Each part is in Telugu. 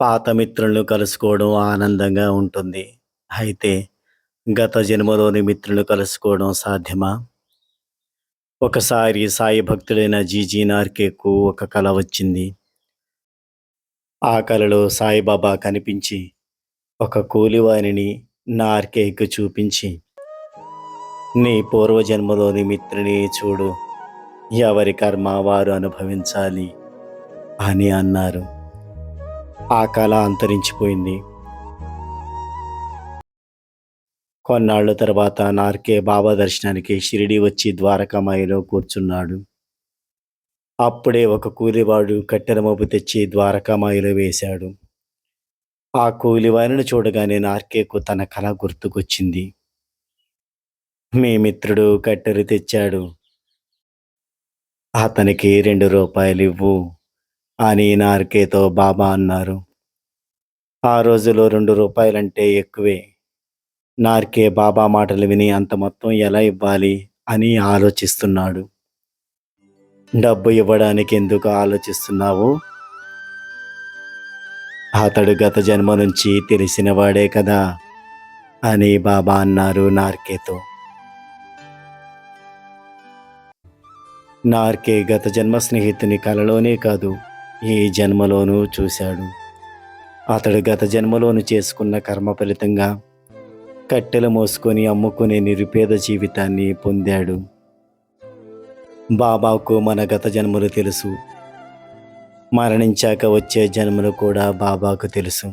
పాత మిత్రులను కలుసుకోవడం ఆనందంగా ఉంటుంది. అయితే గత జన్మలోని మిత్రులను కలుసుకోవడం సాధ్యమా? ఒకసారి సాయి భక్తుడైన జీజీ నార్కేకు ఒక కల వచ్చింది. ఆ కలలో సాయిబాబా కనిపించి ఒక కూలివానిని నార్కేకు చూపించి నీ పూర్వజన్మలోని మిత్రుని చూడు ఎవరి కర్మ వారు అనుభవించాలి అని అన్నారు. ఆ కళ అంతరించిపోయింది. కొన్నాళ్ళ తర్వాత నార్కే బాబా దర్శనానికి షిరిడి వచ్చి ద్వారకామాయిలో కూర్చున్నాడు. అప్పుడే ఒక కూలివాడు కట్టెల మోపు తెచ్చి ద్వారకామాయిలో వేశాడు. ఆ కూలివారిని చూడగానే నార్కేకు తన కళ గుర్తుకొచ్చింది. మీ మిత్రుడు కట్టెలు తెచ్చాడు. అతనికి రెండు రూపాయలు ఇవ్వు అని నార్కేతో బాబా అన్నారు. ఆ రోజులో రెండు రూపాయలంటే ఎక్కువే. నార్కే బాబా మాటలు విని అంత మొత్తం ఎలా ఇవ్వాలి అని ఆలోచిస్తున్నాడు. డబ్బు ఇవ్వడానికి ఎందుకు ఆలోచిస్తున్నావు? అతడు గత జన్మ నుంచి తెలిసినవాడే కదా అని బాబా అన్నారు నార్కేతో. నార్కే గత జన్మ స్నేహితుని కలలోనే కాదు ఈ జన్మలోనూ చూశాడు. అతడు గత జన్మలోను చేసుకున్న కర్మ ఫలితంగా కట్టెలు మోసుకొని అమ్ముకునే నిరుపేద జీవితాన్ని పొందాడు. బాబాకు మన గత జన్మలు తెలుసు. మరణించాక వచ్చే జన్మలు కూడా బాబాకు తెలుసు.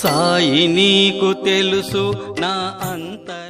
సాయి నీకు తెలుసు నా అంతర